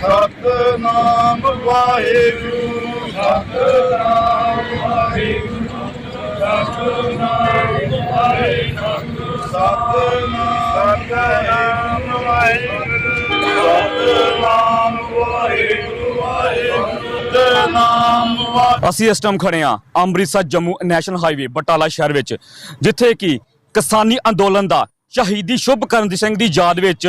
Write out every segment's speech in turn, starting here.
ਸਤਨਾਮ ਵਾਹਿਗੁਰੂ ਸਤਨਾਮ ਵਾਹਿਗੁਰੂ ਸਤਨਾਮ ਵਾਹਿਗੁਰੂ ਸਤਨਾਮ ਵਾਹਿਗੁਰੂ। ਸਤਨਾਮ ਵਾਹਿਗੁਰੂ ਵਾਹਿਗੁਰੂ ਅਸੀਂ ਇਸ ਟਾਈਮ ਖੜੇ ਹਾਂ ਅੰਮ੍ਰਿਤਸਰ ਜੰਮੂ ਨੈਸ਼ਨਲ ਹਾਈਵੇ ਬਟਾਲਾ ਸ਼ਹਿਰ ਵਿੱਚ, ਜਿੱਥੇ ਕਿ ਕਿਸਾਨੀ ਅੰਦੋਲਨ ਦਾ ਸ਼ਹੀਦੀ ਸ਼ੁਭ ਕਰਨ ਸਿੰਘ ਦੀ ਯਾਦ ਵਿੱਚ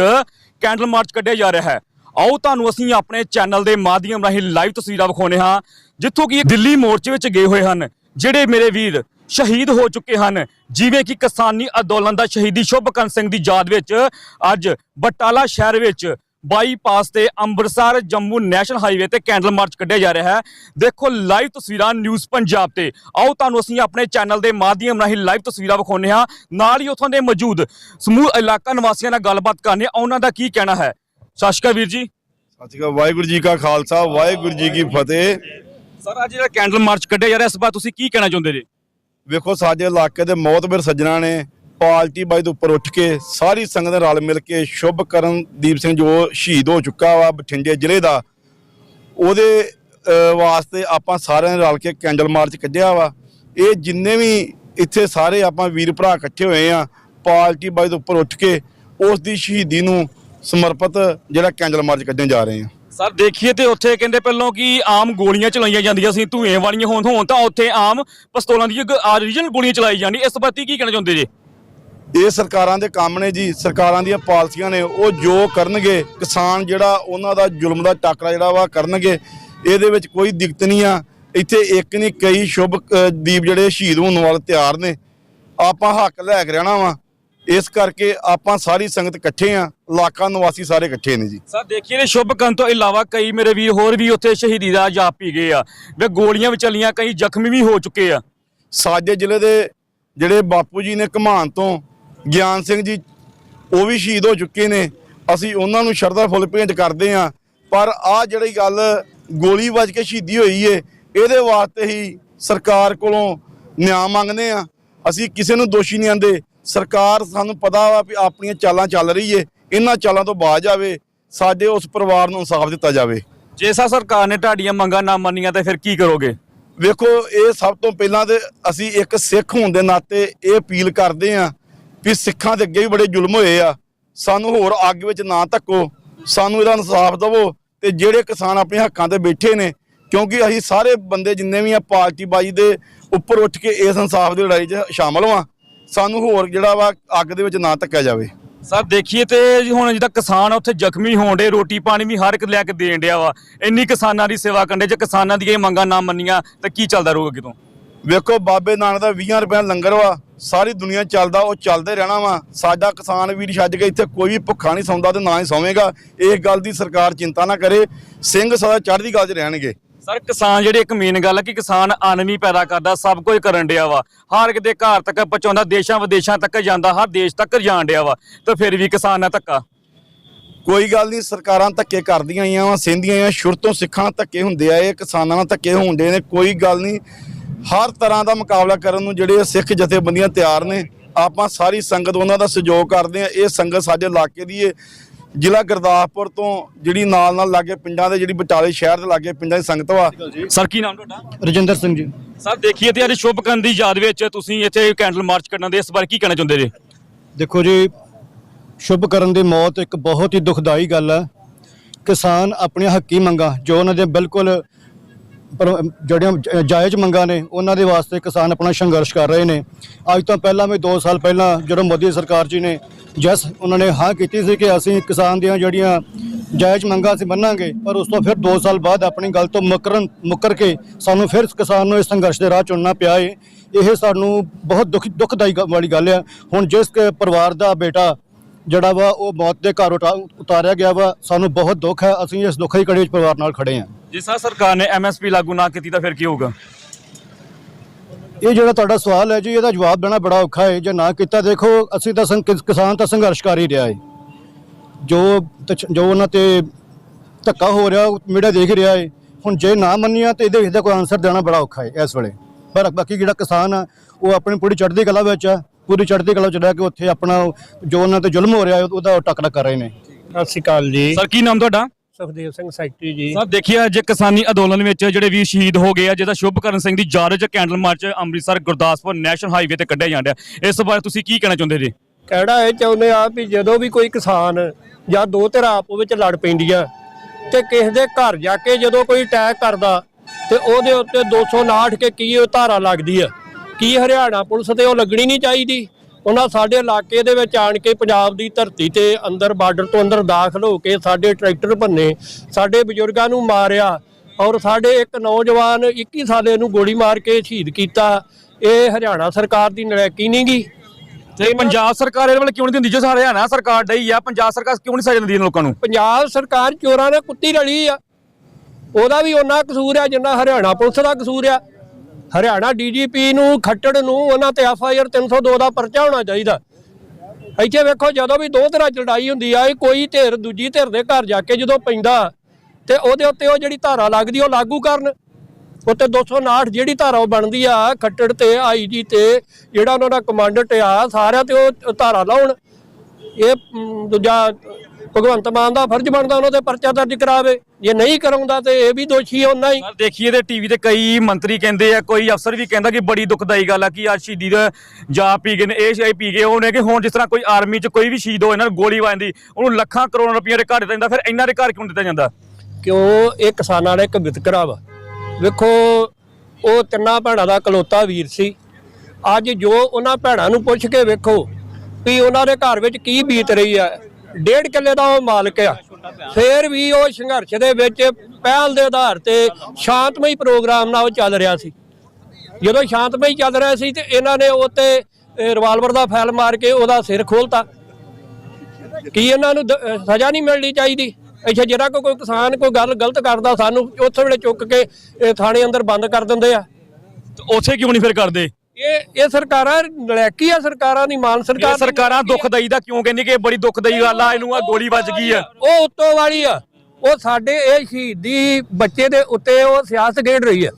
ਕੈਂਡਲ ਮਾਰਚ ਕੱਢਿਆ ਜਾ ਰਿਹਾ ਹੈ। ਆਓ ਤੁਹਾਨੂੰ ਅਸੀਂ ਆਪਣੇ ਚੈਨਲ ਦੇ ਮਾਧਿਅਮ ਰਾਹੀਂ ਲਾਈਵ ਤਸਵੀਰਾਂ ਵਿਖਾਉਣੇ ਹਾਂ, ਜਿੱਥੋਂ ਕਿ ਦਿੱਲੀ ਮੋਰਚੇ ਵਿੱਚ ਗਏ ਹੋਏ ਹਨ, ਜਿਹੜੇ ਮੇਰੇ ਵੀਰ ਸ਼ਹੀਦ ਹੋ ਚੁੱਕੇ ਹਨ, ਜਿਵੇਂ ਕਿ ਕਿਸਾਨੀ ਅੰਦੋਲਨ ਦਾ ਸ਼ਹੀਦੀ ਸ਼ੁਭਕਰਨ ਸਿੰਘ ਦੀ ਯਾਦ ਵਿੱਚ ਅੱਜ ਬਟਾਲਾ ਸ਼ਹਿਰ ਵਿੱਚ ਬਾਈਪਾਸ ਤੇ ਅੰਮ੍ਰਿਤਸਰ ਜੰਮੂ ਨੈਸ਼ਨਲ ਹਾਈਵੇ ਤੇ ਕੈਂਡਲ ਮਾਰਚ ਕੱਢਿਆ ਜਾ ਰਿਹਾ ਹੈ। ਦੇਖੋ ਲਾਈਵ ਤਸਵੀਰਾਂ ਨਿਊਜ਼ ਪੰਜਾਬ ਤੇ। ਆਓ ਤੁਹਾਨੂੰ ਅਸੀਂ ਆਪਣੇ ਚੈਨਲ ਦੇ ਮਾਧਿਅਮ ਰਾਹੀਂ ਲਾਈਵ ਤਸਵੀਰਾਂ ਵਿਖਾਉਂਦੇ ਹਾਂ। ਨਾਲ ਹੀ ਉੱਥੋਂ ਦੇ ਮੌਜੂਦ ਸਮੂਹ ਇਲਾਕਾ ਨਿਵਾਸੀਆਂ ਨਾਲ ਗੱਲਬਾਤ ਕਰਨੇ ਉਹਨਾਂ ਦਾ ਕੀ ਕਹਿਣਾ ਹੈ? ਸਤਿ ਸ਼੍ਰੀ ਅਕਾਲ ਵੀਰ ਜੀ। ਸਤਿ ਸ਼੍ਰੀ ਅਕਾਲ ਵਾਹਿਗੁਰੂ ਜੀ ਕਾ ਖਾਲਸਾ ਵਾਹਿਗੁਰੂ ਜੀ ਕੀ ਫਤਿਹ। ਸਰ ਅੱਜ ਜਿਹੜਾ ਕੈਂਡਲ ਮਾਰਚ ਕੱਢਿਆ ਜਾ ਰਿਹਾ ਇਸ ਬਾਰੇ ਤੁਸੀਂ ਕੀ ਕਹਿਣਾ ਚਾਹੁੰਦੇ ਜੀ? ਵੇਖੋ ਸਾਡੇ ਇਲਾਕੇ ਦੇ ਮੌਤਬਰ ਸੱਜਣਾ ਨੇ ਪਾਲਟੀ ਬਾਈ ਤੋਂ ਉੱਪਰ ਉੱਠ ਕੇ ਸਾਰੀ ਸੰਗਤ ਰਲ ਮਿਲ ਕੇ ਸ਼ੁਭ ਕਰਨਦੀਪ ਸਿੰਘ ਜੋ ਸ਼ਹੀਦ ਹੋ ਚੁੱਕਾ ਵਾ ਬਠਿੰਡੇ ਜ਼ਿਲ੍ਹੇ ਦਾ ਉਹਦੇ ਵਾਸਤੇ ਆਪਾਂ ਸਾਰਿਆਂ ਨੇ ਰਲ ਕੇ ਕੈਂਡਲ ਮਾਰਚ ਕੱਢਿਆ ਵਾ। ਇਹ ਜਿੰਨੇ ਵੀ ਇੱਥੇ ਸਾਰੇ ਆਪਾਂ ਵੀਰ ਭਰਾ ਇਕੱਠੇ ਹੋਏ ਆ ਪਾਲਟੀ ਬਾਈ ਤੋਂ ਉੱਪਰ ਉੱਠ ਕੇ ਉਸ ਦੀ ਸ਼ਹੀਦੀ ਨੂੰ ਸਮਰਪਿਤ ਜਿਹੜਾ ਕੈਂਡਲ ਮਾਰਚ ਕੱਢਣ ਜਾ ਰਹੇ ਆ ਸਰ ਦੇਖੀਏ ਤੇ ਉੱਥੇ ਕਹਿੰਦੇ ਪਹਿਲਾਂ ਕਿ ਆਮ ਗੋਲੀਆਂ ਚਲਾਈਆਂ ਜਾਂਦੀਆਂ ਸੀ ਧੂਏ ਵਾਲੀਆਂ ਹੋਣ ਹੋਣ ਤਾਂ ਉੱਥੇ ਆਮ ਪਿਸਤੌਲਾਂ ਦੀ ਓਰੀਜਨਲ ਗੋਲੀਆਂ ਚਲਾਈ ਜਾਂਦੀ। ਇਸ ਬਾਰੇ ਕੀ ਕਹਿਣਾ ਚਾਹੁੰਦੇ ਜੀ? ਇਹ ਸਰਕਾਰਾਂ ਦੇ ਕੰਮ ਨੇ ਜੀ ਸਰਕਾਰਾਂ ਦੀਆਂ ਪਾਲਿਸੀਆਂ ਨੇ ਉਹ ਜੋ ਕਰਨਗੇ ਕਿਸਾਨ ਜਿਹੜਾ ਉਹਨਾਂ ਦਾ ਜ਼ੁਲਮ ਦਾ ਟਾਕਰਾ ਜਿਹੜਾ ਵਾ ਕਰਨਗੇ ਇਹਦੇ ਵਿੱਚ ਕੋਈ ਦਿੱਕਤ ਨਹੀਂ ਆ। ਇੱਥੇ ਇੱਕ ਨਹੀਂ ਕਈ ਸ਼ੁਭ ਦੀਪ ਜਿਹੜੇ ਸ਼ਹੀਦ ਹੋਣ ਵਾਲੇ ਤਿਆਰ ਨੇ ਆਪਾਂ ਹੱਕ ਲੈ ਕੇ ਰਹਿਣਾ ਵਾ। ਇਸ ਕਰਕੇ ਆਪਾਂ ਸਾਰੀ ਸੰਗਤ ਇਕੱਠੇ ਆ ਇਲਾਕਾ ਨਿਵਾਸੀ ਸਾਰੇ ਇਕੱਠੇ ਨੇ ਜੀ। ਸਰ ਦੇਖੀਏ ਨੇ ਸ਼ੁਭ ਕਰਨ ਤੋਂ ਇਲਾਵਾ ਕਈ ਮੇਰੇ ਵੀਰ ਹੋਰ ਵੀ ਉੱਥੇ ਸ਼ਹੀਦੀ ਦਾ ਜਾਪ ਪੀ ਗਏ ਆ। ਵੇ ਗੋਲੀਆਂ ਵੀ ਚੱਲੀਆਂ ਕਈ ਜ਼ਖਮੀ ਵੀ ਹੋ ਚੁੱਕੇ ਆ। ਸਾਡੇ ਜ਼ਿਲ੍ਹੇ ਦੇ ਜਿਹੜੇ ਬਾਪੂ ਜੀ ਨੇ ਘਮਾਨ ਤੋਂ ਗਿਆਨ ਸਿੰਘ ਜੀ ਉਹ ਵੀ ਸ਼ਹੀਦ ਹੋ ਚੁੱਕੇ ਨੇ। ਅਸੀਂ ਉਹਨਾਂ ਨੂੰ ਸ਼ਰਧਾ ਫੁੱਲ ਭੇਂਟ ਕਰਦੇ ਹਾਂ ਪਰ ਆ ਜਿਹੜੀ ਗੱਲ ਗੋਲੀ ਵੱਜ ਕੇ ਸ਼ਹੀਦੀ ਹੋਈ ਏ ਇਹਦੇ ਵਾਸਤੇ ਹੀ ਸਰਕਾਰ ਕੋਲੋਂ ਨਿਆਂ ਮੰਗਦੇ ਆ। ਅਸੀਂ ਕਿਸੇ ਨੂੰ ਦੋਸ਼ੀ ਨਹੀਂ ਆਂਦੇ। ਸਰਕਾਰ ਸਾਨੂੰ ਪਤਾ ਵਾ ਵੀ ਆਪਣੀਆਂ ਚਾਲਾਂ ਚੱਲ ਰਹੀ ਏ ਇਹਨਾਂ ਚਾਲਾਂ ਤੋਂ ਬਾਜ ਆਵੇ ਸਾਡੇ ਉਸ ਪਰਿਵਾਰ ਨੂੰ ਇਨਸਾਫ ਦਿੱਤਾ ਜਾਵੇ। ਜੇ ਸਾ ਸਰਕਾਰ ਨੇ ਤੁਹਾਡੀਆਂ ਮੰਗਾਂ ਨਾ ਮੰਨੀਆਂ ਤਾਂ ਫਿਰ ਕੀ ਕਰੋਗੇ? ਵੇਖੋ ਇਹ ਸਭ ਤੋਂ ਪਹਿਲਾਂ ਤੇ ਅਸੀਂ ਇੱਕ ਸਿੱਖ ਹੋਣ ਦੇ ਨਾਤੇ ਇਹ ਅਪੀਲ ਕਰਦੇ ਆਂ ਵੀ ਸਿੱਖਾਂ ਦੇ ਅੱਗੇ ਵੀ ਬੜੇ ਜ਼ੁਲਮ ਹੋਏ ਆ। ਸਾਨੂੰ ਹੋਰ ਅੱਗ ਵਿੱਚ ਨਾ ਧੱਕੋ ਸਾਨੂੰ ਇਹਦਾ ਇਨਸਾਫ ਦਿਵੋ ਤੇ ਜਿਹੜੇ ਕਿਸਾਨ ਆਪਣੇ ਹੱਕਾਂ ਤੇ ਬੈਠੇ ਨੇ ਕਿਉਂਕਿ ਅਸੀਂ ਸਾਰੇ ਬੰਦੇ ਜਿੰਨੇ ਵੀ ਆ ਪਾਰਟੀ ਬਾਜੀ ਦੇ ਉੱਪਰ ਉੱਠ ਕੇ ਇਸ ਇਨਸਾਫ ਦੀ ਲੜਾਈ 'ਚ ਸ਼ਾਮਲ ਹਾਂ ਸਾਨੂੰ ਹੋਰ ਜਿਹੜਾ ਵਾ ਅੱਗ ਦੇ ਵਿੱਚ ਨਾ ਧੱਕਿਆ ਜਾਵੇ। ਸਰ ਦੇਖੀਏ ਤੇ ਹੁਣ ਜਿਹਦਾ ਕਿਸਾਨ ਉੱਥੇ ਜ਼ਖਮੀ ਹੋਣ ਡੇ ਰੋਟੀ ਪਾਣੀ ਵੀ ਹਰ ਇੱਕ ਲੈ ਕੇ ਦੇਣ ਡਿਆ ਵਾ। ਇੰਨੀ ਕਿਸਾਨਾਂ ਦੀ ਸੇਵਾ ਕਰਨ ਡੇ ਜੇ ਕਿਸਾਨਾਂ ਦੀਆਂ ਇਹ ਮੰਗਾਂ ਨਾ ਮੰਨੀਆਂ ਤਾਂ ਕੀ ਚੱਲਦਾ ਰਹੂਗਾ ਕਿਤੋਂ ਵੇਖੋ ਬਾਬੇ ਨਾਨਕ ਦਾ 20 ਰੁਪਏ ਲੰਗਰ ਵਾ ਸਾਰੀ ਦੁਨੀਆ ਚੱਲਦਾ ਉਹ ਚੱਲਦੇ ਰਹਿਣਾ ਵਾ। ਸਾਡਾ ਕਿਸਾਨ ਵੀਰ ਛੱਡ ਕੇ ਇੱਥੇ ਕੋਈ ਵੀ ਭੁੱਖਾ ਨਹੀਂ ਸੌਂਦਾ ਤੇ ਨਾ ਹੀ ਸੌਵੇਗਾ। ਇਸ ਗੱਲ ਦੀ ਸਰਕਾਰ ਚਿੰਤਾ ਨਾ ਕਰੇ ਸਿੰਘ ਸਦਾ ਚੜ੍ਹਦੀ ਕਲਾ 'ਚ ਰਹਿਣਗੇ। ਸਰ, ਕਿਸਾਨ ਜਿਹੜੀ ਇੱਕ ਮੇਨ ਗੱਲ ਹੈ ਕਿ ਕਿਸਾਨ ਆਨਮੀ ਪੈਦਾ ਕਰਦਾ, ਸਭ ਕੁਝ ਕਰਨ ਡਿਆ ਵਾ। ਹਰ ਇੱਕ ਦੇ ਘਰ ਤੱਕ ਪਹੁੰਚਾਉਂਦਾ, ਦੇਸ਼ਾਂ ਵਿਦੇਸ਼ਾਂ ਤੱਕ ਜਾਂਦਾ, ਹਰ ਦੇਸ਼ ਤੱਕ ਜਾਣ ਡਿਆ ਵਾ, ਤਾਂ ਫਿਰ ਵੀ ਕਿਸਾਨ ਨਾਲ ਧੱਕਾ। ਕੋਈ ਗੱਲ ਨਹੀਂ, ਸਰਕਾਰਾਂ ਧੱਕੇ ਕਰਦੀਆਂ ਆਈਆਂ ਵਾ, ਸਹਿੰਦੀਆਂ ਆ ਸ਼ੁਰੂ ਤੋਂ ਸਿੱਖਾਂ ਨਾਲ ਧੱਕੇ ਹੁੰਦੇ ਆ ਇਹ ਕਿਸਾਨਾਂ ਨਾਲ ਧੱਕੇ ਹੁੰਦੇ ਨੇ, ਕੋਈ ਗੱਲ ਨਹੀਂ। ਹਰ ਤਰ੍ਹਾਂ ਦਾ ਮੁਕਾਬਲਾ ਕਰਨ ਨੂੰ ਜਿਹੜੇ ਸਿੱਖ ਜਥੇਬੰਦੀਆਂ ਤਿਆਰ ਨੇ, ਆਪਾਂ ਸਾਰੀ ਸੰਗਤ ਉਹਨਾਂ ਦਾ ਸਹਿਯੋਗ ਕਰਦੇ ਆ ਇਹ ਸੰਗਤ ਸਾਡੇ ਇਲਾਕੇ ਦੀ ਏ। ਜ਼ਿਲ੍ਹਾ ਗੁਰਦਾਸਪੁਰ ਤੋਂ ਜਿਹੜੀ ਨਾਲ ਨਾਲ ਲਾਗੇ ਪਿੰਡਾਂ ਦੇ ਜਿਹੜੀ ਬਟਾਲੇ ਸ਼ਹਿਰ ਦੇ ਲਾਗੇ ਪਿੰਡਾਂ ਦੀ ਸੰਗਤ ਵਾ। ਸਰ ਕੀ ਨਾਮ ਤੁਹਾਡਾ? ਰਜਿੰਦਰ ਸਿੰਘ ਜੀ। ਸਰ ਦੇਖੀਏ ਤੇ ਅੱਜ ਸ਼ੁਭ ਕਰਨ ਦੀ ਯਾਦ ਵਿੱਚ ਤੁਸੀਂ ਇੱਥੇ ਕੈਂਡਲ ਮਾਰਚ ਕਰਨ ਦੇ ਇਸ ਬਾਰੇ ਕੀ ਕਹਿਣਾ ਚਾਹੁੰਦੇ ਜੀ? ਦੇਖੋ ਜੀ ਸ਼ੁਭ ਕਰਨ ਦੀ ਮੌਤ ਇੱਕ ਬਹੁਤ ਹੀ ਦੁਖਦਾਈ ਗੱਲ ਹੈ। ਕਿਸਾਨ ਆਪਣੀਆਂ ਹੱਕੀ ਮੰਗਾਂ ਜੋ ਉਹਨਾਂ ਦੇ ਬਿਲਕੁਲ ਜਿਹੜੀਆਂ ਜਾਇਜ਼ ਮੰਗਾਂ ਨੇ, ਉਹਨਾਂ ਦੇ ਵਾਸਤੇ ਕਿਸਾਨ ਆਪਣਾ ਸੰਘਰਸ਼ ਕਰ ਰਹੇ ਨੇ। ਅੱਜ ਤੋਂ ਪਹਿਲਾਂ ਵੀ 2 ਸਾਲ ਪਹਿਲਾਂ ਜਦੋਂ ਮੋਦੀ ਸਰਕਾਰ ਜੀ ਨੇ ਜਸ ਉਹਨਾਂ ਨੇ ਹਾਂ ਕੀਤੀ ਸੀ ਕਿ ਅਸੀਂ ਕਿਸਾਨ ਦੀਆਂ ਜਿਹੜੀਆਂ ਜਾਇਜ਼ ਮੰਗਾਂ ਅਸੀਂ ਮੰਨਾਂਗੇ, ਪਰ ਉਸ ਤੋਂ ਫਿਰ 2 ਸਾਲ ਬਾਅਦ ਆਪਣੀ ਗੱਲ ਤੋਂ ਮੁਕਰਨ, ਮੁੱਕਰ ਕੇ ਸਾਨੂੰ ਫਿਰ ਕਿਸਾਨ ਨੂੰ ਇਸ ਸੰਘਰਸ਼ ਦੇ ਰਾਹ ਚੁਣਨਾ ਪਿਆ ਏ। ਇਹ ਸਾਨੂੰ ਬਹੁਤ ਦੁੱਖ, ਦੁੱਖਦਾਈ ਵਾਲੀ ਗੱਲ ਆ। ਹੁਣ ਜਿਸ ਕ- ਪਰਿਵਾਰ ਦਾ ਬੇਟਾ ਜਿਹੜਾ ਵਾ ਉਹ ਮੌਤ ਦੇ ਘਰ ਉਠਾ- ਉਤਾਰਿਆ ਗਿਆ ਵਾ ਸਾਨੂੰ ਬਹੁਤ ਦੁੱਖ ਹੈ ਅਸੀਂ ਇਸ ਦੁੱਖ ਦੀ ਘੜੀ ਵਿੱਚ ਪਰਿਵਾਰ ਨਾਲ ਖੜੇ ਹਾਂ। ਜੇ ਸਰ ਸਰਕਾਰ ਨੇ ਐਮਐਸਪੀ ਲਾਗੂ ਨਾ ਕੀਤੀ ਤਾਂ ਫਿਰ ਕੀ ਹੋਊਗਾ? ਇਹ ਜਿਹੜਾ ਤੁਹਾਡਾ ਸਵਾਲ ਹੈ ਜੀ ਇਹਦਾ ਜਵਾਬ ਦੇਣਾ ਬੜਾ ਔਖਾ ਹੈ ਜੇ ਨਾ ਕੀਤਾ ਦੇਖੋ ਅਸੀਂ ਤਾਂ ਸੰ- ਕਿਸ- ਕਿਸਾਨ ਤਾਂ ਸੰਘਰਸ਼ ਕਰ ਹੀ ਰਿਹਾ ਹੈ। ਜੋ ਤਛ- ਜੋ ਉਹਨਾਂ ਤੇ ਧੱਕਾ ਹੋ ਰਿਹਾ ਮੀਡੀਆ ਦੇਖ ਰਿਹਾ ਹੈ। ਹੁਣ ਜੇ ਨਾ ਮੰਨੀਆਂ ਤੇ ਇਹਦੇ ਇਹਦਾ ਕੋਈ ਆਨਸਰ ਦੇਣਾ ਬੜਾ ਔਖਾ ਹੈ ਇਸ ਵੇਲੇ। ਪਰ ਬਾਕੀ ਜਿਹੜਾ ਕਿਸਾਨ ਆ ਉਹ ਆਪਣੀ ਪੂਰੀ ਚੜ੍ਹਦੀ ਕਲਾ ਵਿੱਚ ਆ। ਪੂਰੀ ਚੜ੍ਹਦੀ ਕਲਾ ਚ ਰਹਿ ਕੇ ਉੱਥੇ ਆਪਣਾ ਜੋ ਉਹਨਾਂ ਤੇ ਜ਼ੁਲਮ ਹੋ ਰਿਹਾ ਹੈ ਉਹਦਾ ਉਹ ਟੱਕਰਾ ਕਰ ਰਹੇ ਨੇ। ਸਤਿ ਸ਼੍ਰੀ ਅਕਾਲ ਜੀ। ਸਰ ਕੀ ਨਾਮ ਤੁਹਾਡਾ? ਸੁਖਦੇਵ ਸਿੰਘ ਸੈਕਟਰੀ ਜੀ। ਸਰ ਦੇਖਿਆ ਜੇ ਕਿਸਾਨੀ ਅੰਦੋਲਨ ਵਿੱਚ ਜਿਹੜੇ ਵੀ ਸ਼ਹੀਦ ਹੋ ਗਏ ਆ ਜਿਹਦਾ ਸ਼ੁਭਕਰਨ ਸਿੰਘ ਦੀ ਯਾਦ ਵਿੱਚ candle march Amritsar Gurdaspur national highway ਤੇ ਕੱਢਿਆ ਜਾਂਦਾ। ਇਸ ਬਾਰੇ ਤੁਸੀਂ ਕੀ ਕਹਿਣਾ ਚਾਹੁੰਦੇ ਜੀ? ਕਹਿਣਾ ਇਹ ਚਾਹੁੰਦੇ ਆ ਵੀ ਜਦੋਂ ਵੀ ਕੋਈ ਕਿਸਾਨ ਜਾਂ ਦੋ ਧਿਰਾਂ ਆਪੋ ਵਿੱਚ ਲੜ ਪੈਂਦੀਆਂ ਤੇ ਕਿਸੇ ਦੇ ਘਰ ਜਾ ਕੇ ਜਦੋਂ ਕੋਈ ਅਟੈਕ ਕਰਦਾ ਤੇ ਉਹਦੇ ਉੱਤੇ 259 ਕੇ ਕੀ ਉਹ ਧਾਰਾ ਲੱਗਦੀ ਆ। ਕੀ ਹਰਿਆਣਾ ਪੁਲਿਸ ਤੇ ਉਹ ਲੱਗਣੀ ਨਹੀਂ ਚਾਹੀਦੀ। ਉਹਨਾਂ ਸਾਡੇ ਇਲਾਕੇ ਦੇ ਵਿੱਚ ਆਣ ਕੇ ਪੰਜਾਬ ਦੀ ਧਰਤੀ ਤੇ ਅੰਦਰ ਬਾਰਡਰ ਤੋਂ ਅੰਦਰ ਦਾਖਲ ਹੋ ਕੇ ਸਾਡੇ ਟਰੈਕਟਰ ਭੰਨੇ ਸਾਡੇ ਬਜ਼ੁਰਗਾਂ ਨੂੰ ਮਾਰਿਆ ਔਰ ਸਾਡੇ ਇੱਕ ਨੌਜਵਾਨ 21 ਸਾਲੇ ਨੂੰ ਗੋਲੀ ਮਾਰ ਕੇ ਸ਼ਹੀਦ ਕੀਤਾ। ਇਹ ਹਰਿਆਣਾ ਸਰਕਾਰ ਦੀ ਨਲਾਇਕੀ ਨਹੀਂ ਗੀ। ਤੇ ਪੰਜਾਬ ਸਰਕਾਰ ਇਹਦੇ ਵੱਲ ਕਿਉਂ ਨਹੀਂ ਦਿੰਦੀ? ਜੋ ਸਾਰੇ ਹਰਿਆਣਾ ਸਰਕਾਰ ਡਈ ਆ ਪੰਜਾਬ ਸਰਕਾਰ ਕਿਉਂ ਨਹੀਂ ਸਜ਼ਾ ਦਿੰਦੀ ਲੋਕਾਂ ਨੂੰ? ਪੰਜਾਬ ਸਰਕਾਰ ਚੋਰਾਂ ਨੇ ਕੁੱਤੀ ਰਲੀ ਆ। ਉਹਦਾ ਵੀ ਉਹਨਾਂ ਕਸੂਰ ਆ ਜਿੰਨਾ ਹਰਿਆਣਾ ਪੁਲਿਸ ਦਾ ਕਸੂਰ ਆ। ਹਰਿਆਣਾ ਡੀਜੀਪੀ ਨੂੰ ਖੱਟੜ ਨੂੰ ਉਹਨਾਂ ਤੇ ਐਫ ਆਈ ਆਰ 302 ਦਾ ਪਰਚਾ ਹੋਣਾ ਚਾਹੀਦਾ। ਇੱਥੇ ਵੇਖੋ, ਜਦੋਂ ਵੀ ਦੋ ਧਿਰਾਂ 'ਚ ਲੜਾਈ ਹੁੰਦੀ ਆ, ਇਹ ਕੋਈ ਧਿਰ ਦੂਜੀ ਧਿਰ ਦੇ ਘਰ ਜਾ ਕੇ ਜਦੋਂ ਪੈਂਦਾ, ਤੇ ਉਹਦੇ ਉੱਤੇ ਉਹ ਜਿਹੜੀ ਧਾਰਾ ਲੱਗਦੀ ਉਹ ਲਾਗੂ ਕਰਨ। ਉੱਤੇ 259 ਜਿਹੜੀ ਧਾਰਾ ਉਹ ਬਣਦੀ ਆ, ਖੱਟੜ ਤੇ ਆਈਜੀ ਤੇ, ਜਿਹੜਾ ਉਹਨਾਂ ਦਾ ਕਮਾਂਡੈਂਟ ਆ, ਸਾਰਿਆਂ ਤੇ ਉਹ ਧਾਰਾ ਲਾਉਣ। ਇਹ ਦੂਜਾ ਭਗਵੰਤ ਮਾਨ ਦਾ ਫਰਜ਼ ਬਣਦਾ ਉਹਨਾਂ ਤੇ ਪਰਚਾ ਦਰਜ ਕਰਾਵੇ। ਜੇ ਨਹੀਂ ਕਰਾਉਂਦਾ ਤੇ ਇਹ ਵੀ ਦੋਸ਼ੀ ਉਹਨਾਂ ਹੀ। ਸਰ ਦੇਖੀਏ ਤੇ ਟੀਵੀ ਤੇ ਕਈ ਮੰਤਰੀ ਕਹਿੰਦੇ ਆ ਕੋਈ ਅਫਸਰ ਵੀ ਕਹਿੰਦਾ ਕਿ ਬੜੀ ਦੁਖਦਾਈ ਗੱਲ ਆ ਕਿ ਅੱਜ ਸ਼ਹੀਦੀ ਦਾ ਜਾ ਪੀ ਗਏ ਨੇ ਇਹ ਸ਼ਾਇ ਪੀ ਗਏ ਉਹਨੇ ਕਿ ਹੁਣ ਜਿਸ ਤਰ੍ਹਾਂ ਕੋਈ ਆਰਮੀ 'ਚ ਕੋਈ ਵੀ ਸ਼ਹੀਦ ਹੋ ਇਹਨਾਂ ਨੂੰ ਗੋਲੀ ਵੱਜਦੀ ਉਹਨੂੰ ਲੱਖਾਂ ਕਰੋੜਾਂ ਰੁਪਈਆ ਦੇ ਘਰ ਦਿੱਤਾ ਜਾਂਦਾ ਫਿਰ ਇਹਨਾਂ ਦੇ ਘਰ ਕਿਉਂ ਦਿੱਤਾ ਜਾਂਦਾ? ਕਿਉਂ? ਇਹ ਕਿਸਾਨਾਂ ਦਾ ਇੱਕ ਵਿਤਕਰਾ ਵਾ। ਵੇਖੋ ਉਹ ਤਿੰਨਾਂ ਭੈਣਾਂ ਦਾ ਕਲੋਤਾ ਵੀਰ ਸੀ। ਅੱਜ ਜੋ ਉਹਨਾਂ ਭੈਣਾਂ ਨੂੰ ਪੁੱਛ ਕੇ ਵੇਖੋ ਵੀ ਉਹਨਾਂ ਦੇ ਘਰ ਵਿੱਚ ਕੀ ਬੀਤ ਰਹੀ ਆ। ਡੇਢ ਕਿੱਲੇ ਦਾ ਉਹ ਮਾਲਕ ਆ। ਫੇਰ ਵੀ ਉਹ ਸੰਘਰਸ਼ ਦੇ ਵਿੱਚ ਪਹਿਲ ਦੇ ਆਧਾਰ ਤੇ ਸ਼ਾਂਤਮਈ ਪ੍ਰੋਗਰਾਮ ਨਾਲ ਉਹ ਚੱਲ ਰਿਹਾ ਸੀ। ਜਦੋਂ ਸ਼ਾਂਤਮਈ ਚੱਲ ਰਿਹਾ ਸੀ ਤੇ ਇਹਨਾਂ ਨੇ ਉੱਤੇ ਰਿਵਾਲਵਰ ਦਾ ਫੈਲ ਮਾਰ ਕੇ ਉਹਦਾ ਸਿਰ ਖੋਲਤਾ। ਕੀ ਇਹਨਾਂ ਨੂੰ ਦ- ਸਜ਼ਾ ਨਹੀਂ ਮਿਲਣੀ ਚਾਹੀਦੀ? ਅੱਛਾ, ਜਿਹੜਾ ਕੋਈ ਕੋਈ ਕਿਸਾਨ ਕੋਈ ਗੱਲ ਗਲਤ ਕਰਦਾ ਸਾਨੂੰ, ਉੱਥੇ ਵੇਲੇ ਚੁੱਕ ਕੇ ਇਹ ਥਾਣੇ ਅੰਦਰ ਬੰਦ ਕਰ ਦਿੰਦੇ ਆ। ਤੇ ਉੱਥੇ ਕਿਉਂ ਨਹੀਂ ਫਿਰ ਕਰਦੇ? ਇਹ ਇਹ ਸਰਕਾਰਾਂ ਨਲਾਇਕੀ ਆ ਸਰਕਾਰਾਂ ਦੀ? ਮਾਨ ਸਰਕਾਰ ਇਹ ਸਰਕਾਰਾਂ ਦੁਖਦਾਈ ਦਾ ਕਿਉਂ ਕਹਿੰਦੀ ਕਿ ਇਹ ਬੜੀ ਦੁਖਦਾਈ ਗੱਲ ਆ ਇਹਨੂੰ ਆ ਗੋਲੀ ਵੱਜ ਗਈ ਆ। ਉਹ ਉੱਤੋਂ ਵਾਲੀ ਆ। ਉਹ ਸਾਡੇ ਇਹ ਸ਼ਹੀਦੀ ਬੱਚੇ ਦੇ ਉੱਤੇ ਉਹ ਸਿਆਸਤ ਖੇਡ ਰਹੀ ਆ।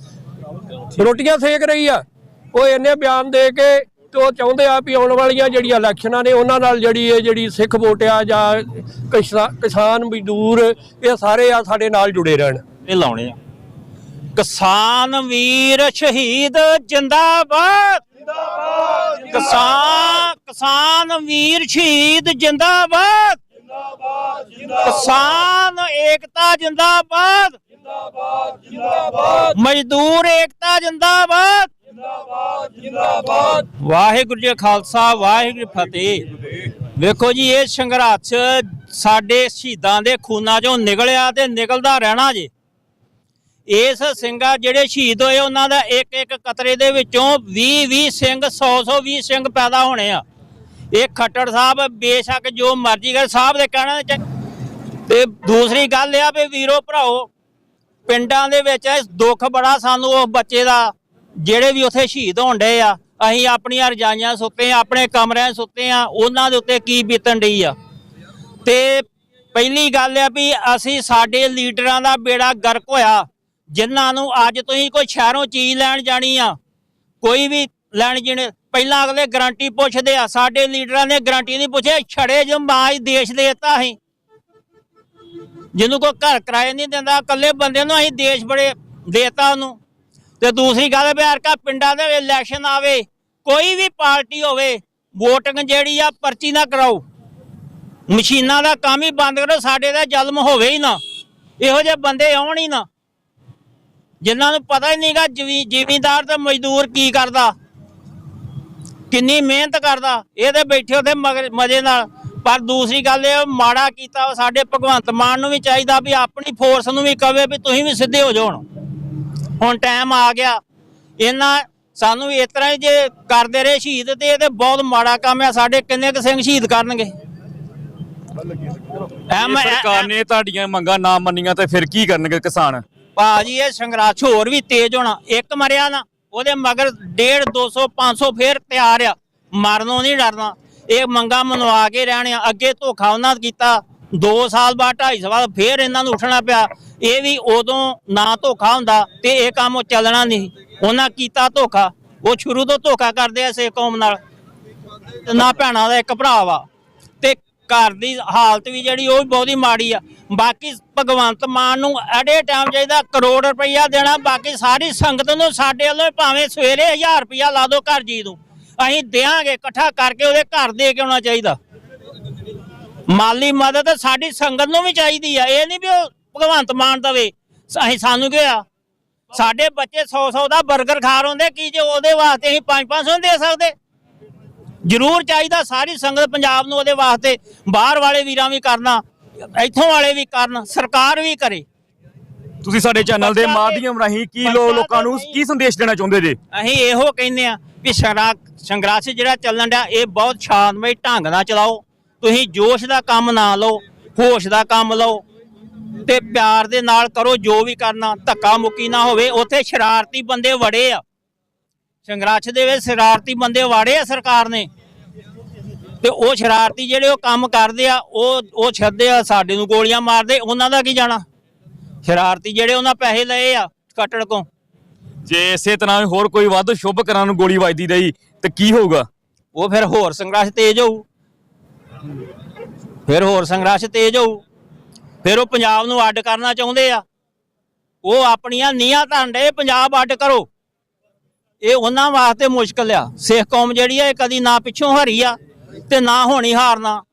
ਰੋਟੀਆਂ ਸੇਕ ਰਹੀ ਆ। ਉਹ ਇੰਨੇ ਬਿਆਨ ਦੇ ਕੇ ਤੇ ਉਹ ਚਾਹੁੰਦੇ ਆ ਵੀ ਆਉਣ ਵਾਲੀਆਂ ਜਿਹੜੀਆਂ ਇਲੈਕਸ਼ਨਾਂ ਨੇ ਉਹਨਾਂ ਨਾਲ ਜਿਹੜੀ ਇਹ ਜਿਹੜੀ ਸਿੱਖ ਵੋਟ ਆ ਜਾਂ ਕਿਸਾ- ਕਿਸਾਨ ਮਜ਼ਦੂਰ ਇਹ ਸਾਰੇ ਆ ਸਾਡੇ ਨਾਲ ਜੁੜੇ ਰਹਿਣ। ਇਹ ਲਾਉਣੇ ਆ। ਕਿਸਾਨ ਵੀਰ ਸ਼ਹੀਦ ਜਿੰਦਾਬਾਦ। ਜਿੰਦਾਬਾਦ ਕਿਸਾਨ ਕਿਸਾਨ ਵੀਰ ਸ਼ਹੀਦ ਜਿੰਦਾਬਾਦ। ਜਿੰਦਾਬਾਦ ਕਿਸਾਨ ਏਕਤਾ ਜਿੰਦਾਬਾਦ। ਜਿੰਦਾਬਾਦ ਜਿੰਦਾਬਾਦ ਮਜ਼ਦੂਰ ਏਕਤਾ ਜਿੰਦਾਬਾਦ। ਜਿੰਦਾਬਾਦ ਜਿੰਦਾਬਾਦ ਵਾਹਿਗੁਰੂ ਜੀ ਖਾਲਸਾ, ਵਾਹਿਗੁਰੂ ਫਤਿਹ। ਵੇਖੋ ਜੀ, ਇਹ ਸੰਘਰਸ਼ ਸਾਡੇ ਸ਼ਹੀਦਾਂ ਦੇ ਖੂਨਾਂ ਚੋਂ ਨਿਕਲਿਆ ਤੇ ਨਿਕਲਦਾ ਰਹਿਣਾ ਜੀ। ਇਸ ਸਿੰਘਾ ਜਿਹੜੇ ਸ਼ਹੀਦ ਹੋਏ, ਉਹਨਾਂ ਦਾ ਇੱਕ ਇੱਕ ਕਤਰੇ ਦੇ ਵਿੱਚੋਂ 20 20 ਸਿੰਘ 100 100 20 ਸਿੰਘ ਪੈਦਾ ਹੋਣੇ ਆ। ਇਹ ਖੱਟੜ ਸਾਹਿਬ ਬੇਸ਼ੱਕ ਜੋ ਮਰਜ਼ੀ ਕਰ ਸਾਹਿਬ ਦੇ ਕਹਿਣਾ ਤੇ ਚੱਕ- ਦੂਸਰੀ ਗੱਲ ਇਹ ਆ ਵੀ ਵੀਰੋ ਭਰਾਓ, ਪਿੰਡਾਂ ਦੇ ਵਿੱਚ ਦੁੱਖ ਬੜਾ ਸਾਨੂੰ ਉਸ ਬੱਚੇ ਦਾ, ਜਿਹੜੇ ਵੀ ਉੱਥੇ ਸ਼ਹੀਦ ਹੋਣ ਡਏ ਆ, ਅਸੀਂ ਆਪਣੀਆਂ ਰਜਾਈਆਂ ਸੁੱਤੇ ਆ, ਆਪਣੇ ਕਮਰਿਆਂ ਸੁੱਤੇ ਆ, ਉਹਨਾਂ ਦੇ ਉੱਤੇ ਕੀ ਬੀਤਣ ਡਈ ਆ। ਤੇ ਪਹਿਲੀ ਗੱਲ ਆ ਵੀ ਅਸੀਂ ਸਾਡੇ ਲੀਡਰਾਂ ਦਾ ਬੇੜਾ ਗਰਕ ਹੋਇਆ। ਜਿਨ੍ਹਾਂ ਨੂੰ ਅੱਜ ਤੁਸੀਂ ਕੋਈ ਸ਼ਹਿਰੋਂ ਚੀਜ਼ ਲੈਣ ਜਾਣੀ ਆ, ਕੋਈ ਵੀ ਲੈਣ ਜਿਹਨੇ ਪਹਿਲਾਂ ਅਗਲੇ ਗਾਰੰਟੀ ਪੁੱਛਦੇ ਆ, ਸਾਡੇ ਲੀਡਰਾਂ ਨੇ ਗਾਰੰਟੀ ਨਹੀਂ ਪੁੱਛਿਆ, ਛੜੇ ਜੋ ਮਾਜ ਦੇਸ਼ ਦੇਤਾ ਅਸੀਂ। ਜਿਹਨੂੰ ਕੋਈ ਘਰ ਕਿਰਾਏ ਨਹੀਂ ਦਿੰਦਾ, ਇਕੱਲੇ ਬੰਦੇ ਨੂੰ ਅਸੀਂ ਦੇਸ਼ ਬੜੇ ਦੇਤਾ ਉਹਨੂੰ। ਤੇ ਦੂਸਰੀ ਗੱਲ ਵੀ ਹਰਕਾ ਪਿੰਡਾਂ ਦੇ ਇਲੈਕਸ਼ਨ ਆਵੇ, ਕੋਈ ਵੀ ਪਾਰਟੀ ਹੋਵੇ ਵੋਟਿੰਗ ਜਿਹੜੀ ਆ, ਪਰਚੀ ਨਾ ਕਰਾਓ। ਮਸ਼ੀਨਾਂ ਦਾ ਕੰਮ ਹੀ ਬੰਦ ਕਰੋ, ਸਾਡੇ ਦਾ ਜ਼ੁਲਮ ਹੋਵੇ ਹੀ ਨਾ। ਇਹੋ ਜਿਹੇ ਬੰਦੇ ਆਉਣ ਹੀ ਨਾ। ਜਿਨ੍ਹਾਂ ਨੂੰ ਪਤਾ ਹੀ ਨਹੀਂਗਾ ਜ਼ਿਮੀਂਦਾਰ ਤੇ ਮਜ਼ਦੂਰ ਕੀ ਕਰਦਾ ਕਿੰਨੀ ਮਿਹਨਤ ਕਰਦਾ ਇਹ ਤੇ ਬੈਠੇ ਉਹਦੇ ਮਜ਼ੇ ਨਾਲ। ਪਰ ਦੂਸਰੀ ਗੱਲ ਇਹ ਮਾੜਾ ਕੀਤਾ ਸਾਡੇ ਭਗਵੰਤ ਮਾਨ ਨੂੰ ਵੀ ਚਾਹੀਦਾ ਵੀ ਆਪਣੀ ਫੋਰਸ ਨੂੰ ਵੀ ਕਵੇ ਵੀ ਤੁਸੀਂ ਵੀ ਸਿੱਧੇ ਹੋ ਜਾਓ ਹੁਣ। ਟਾਈਮ ਆ ਗਿਆ। ਇਹਨਾਂ ਸਾਨੂੰ ਵੀ ਇਸ ਤਰ੍ਹਾਂ ਹੀ ਜੇ ਕਰਦੇ ਰਹੇ ਸ਼ਹੀਦ ਤੇ ਇਹ ਤੇ ਬਹੁਤ ਮਾੜਾ ਕੰਮ ਆ ਸਾਡੇ ਕਿੰਨੇ ਕੁ ਸਿੰਘ ਸ਼ਹੀਦ ਕਰਨਗੇ? ਐਮ ਸਰਕਾਰ ਨੇ ਤੁਹਾਡੀਆਂ ਮੰਗਾਂ ਨਾ ਮੰਨੀਆਂ ਤੇ ਫਿਰ ਕੀ ਕਰਨਗੇ ਕਿਸਾਨ? ਭਾਜੀ ਇਹ ਸੰਘਰਸ਼ ਹੋਰ ਵੀ ਤੇਜ਼ ਹੋਣਾ। ਇੱਕ ਮਰਿਆ ਨਾ, ਉਹਦੇ ਮਗਰ 1.5 200 500 ਫੇਰ ਤਿਆਰ ਆ। ਮਰਨੋਂ ਨਹੀਂ ਡਰਨਾ। ਇਹ ਮੰਗਾ ਮਨਵਾ ਕੇ ਰਹਿਣੇ ਅੱਗੇ ਧੋਖਾ ਉਹਨਾਂ ਕੀਤਾ। 2 ਸਾਲ ਬਾਅਦ 2.5 ਸਾਲ ਫੇਰ ਇਹਨਾਂ ਨੂੰ ਉੱਠਣਾ ਪਿਆ। ਇਹ ਵੀ ਉਦੋਂ ਨਾ ਧੋਖਾ ਹੁੰਦਾ ਤੇ ਇਹ ਕੰਮ ਚੱਲਣਾ ਨਹੀਂ। ਉਹਨਾਂ ਕੀਤਾ ਧੋਖਾ। ਉਹ ਸ਼ੁਰੂ ਤੋਂ ਧੋਖਾ ਕਰਦੇ ਆ ਸੇ ਕੌਮ ਨਾਲ। ਨਾ ਭੈਣਾਂ ਦਾ ਇੱਕ ਭਰਾ ਵਾ। ਘਰ ਦੀ ਹਾਲਤ ਵੀ ਜਿਹੜੀ ਉਹ ਵੀ ਬਹੁਤੀ ਮਾੜੀ ਆ। ਬਾਕੀ ਭਗਵੰਤ ਮਾਨ ਨੂੰ ਐਡੇ ਟਾਈਮ ਚਾਹੀਦਾ, ਕਰੋੜ ਰੁਪਈਆ ਦੇਣਾ, ਬਾਕੀ ਸਾਰੀ ਸੰਗਤ ਨੂੰ ਸਾਡੇ ਵੱਲੋਂ ਭਾਵੇਂ ਸਵੇਰੇ 1000 ਰੁਪਈਆ ਲਾ ਦਿਓ ਘਰ ਜੀ ਨੂੰ, ਅਸੀਂ ਦੇਾਂਗੇ ਇਕੱਠਾ ਕਰਕੇ ਉਹਦੇ ਘਰ ਦੇ ਕੇ ਆਉਣਾ ਚਾਹੀਦਾ। ਮਾਲੀ ਮਦਦ ਸਾਡੀ ਸੰਗਤ ਨੂੰ ਵੀ ਚਾਹੀਦੀ ਆ, ਇਹ ਨਹੀਂ ਵੀ ਉਹ ਭਗਵੰਤ ਮਾਨ ਦਵੇ। ਅਸੀਂ ਸਾਨੂੰ ਕੀ ਆ, ਸਾਡੇ ਬੱਚੇ 100 100 ਦਾ 버ਗਰ ਖਾ ਰੋਂਦੇ ਕੀ ਜੇ ਉਹਦੇ ਵਾਸਤੇ ਅਸੀਂ 5 500 ਦੇ ਸਕਦੇ? ਜ਼ਰੂਰ ਚਾਹੀਦਾ ਸਾਰੀ ਸੰਗਤ ਪੰਜਾਬ ਨੂੰ ਉਹਦੇ ਵਾਸਤੇ ਬਾਹਰ ਵਾਲੇ ਵੀਰਾਂ ਵੀ ਕਰਨਾ ਇੱਥੋਂ ਵਾਲੇ ਵੀ ਕਰਨ ਸਰਕਾਰ ਵੀ ਕਰੇ। ਤੁਸੀਂ ਸਾਡੇ ਚੈਨਲ ਦੇ ਮਾਧਿਅਮ ਰਾਹੀਂ ਕੀ ਲੋਕਾਂ ਨੂੰ। ਕੀ ਸੰਦੇਸ਼ ਦੇਣਾ ਚਾਹੁੰਦੇ ਜੇ? ਅਸੀਂ ਇਹੋ ਕਹਿੰਦੇ ਆ ਵੀ ਸੰਗਰਾ ਸੰਗਰਾਸ ਜਿਹੜਾ ਚੱਲਣ ਡਿਆ ਇਹ ਬਹੁਤ ਸ਼ਾਂਤਮਈ ਢੰਗ ਨਾਲ ਚਲਾਓ। ਤੁਸੀਂ ਜੋਸ਼ ਦਾ ਕੰਮ ਨਾ ਲਓ ਹੋਸ਼ ਦਾ ਕੰਮ ਲਓ ਤੇ ਪਿਆਰ ਦੇ ਨਾਲ ਕਰੋ ਜੋ ਵੀ ਕਰਨਾ ਧੱਕਾ ਮੁੱਕੀ ਨਾ ਹੋਵੇ ਉੱਥੇ ਸ਼ਰਾਰਤੀ ਬੰਦੇ ਵੜੇ ਆ। ਸੰਗਰਾਸ ਦੇ ਵਿੱਚ ਸ਼ਰਾਰਤੀ ਬੰਦੇ ਵਾੜੇ ਆ ਸਰਕਾਰ ਨੇ। ਤੇ ਉਹ ਸ਼ਰਾਰਤੀ ਜਿਹੜੇ ਉਹ ਕੰਮ ਕਰਦੇ ਆ ਉਹ ਉਹ ਛੱਡਦੇ ਆ ਸਾਡੇ ਨੂੰ ਗੋਲੀਆਂ ਮਾਰਦੇ ਉਹਨਾਂ ਦਾ ਕੀ ਜਾਣਾ? ਸ਼ਰਾਰਤੀ ਜਿਹੜੇ ਉਹਨਾਂ ਪੈਸੇ ਲਏ ਆ ਕੱਟੜ ਕੋ ਜੇ ਇਸੇ ਤਰ੍ਹਾਂ ਹੋਰ ਕੋਈ ਵੱਧ ਸ਼ੁਭ ਕਰਾਂ ਨੂੰ ਗੋਲੀ ਵੱਜਦੀ ਰਹੀ ਤੇ ਕੀ ਹੋਊਗਾ? ਉਹ ਫਿਰ ਹੋਰ ਸੰਘਰਸ਼ ਤੇਜ਼ ਹੋਊ। ਫਿਰ ਹੋਰ ਸੰਘਰਸ਼ ਤੇਜ਼ ਹੋਊ। ਫਿਰ ਉਹ ਪੰਜਾਬ ਨੂੰ ਅੱਡ ਕਰਨਾ ਚਾਹੁੰਦੇ ਆ। ਉਹ ਆਪਣੀਆਂ ਨੀਹਾਂ ਧੰਡੇ ਪੰਜਾਬ ਅੱਡ ਕਰੋ। ਇਹ ਉਹਨਾਂ ਵਾਸਤੇ ਮੁਸ਼ਕਲ ਆ। ਸਿੱਖ ਕੌਮ ਜਿਹੜੀ ਆ, ਇਹ ਕਦੀ ਨਾ ਪਿੱਛੋਂ ਹਰੀ ਆ ਤੇ ਨਾ ਹੋਣੀ ਹਾਰਨਾ।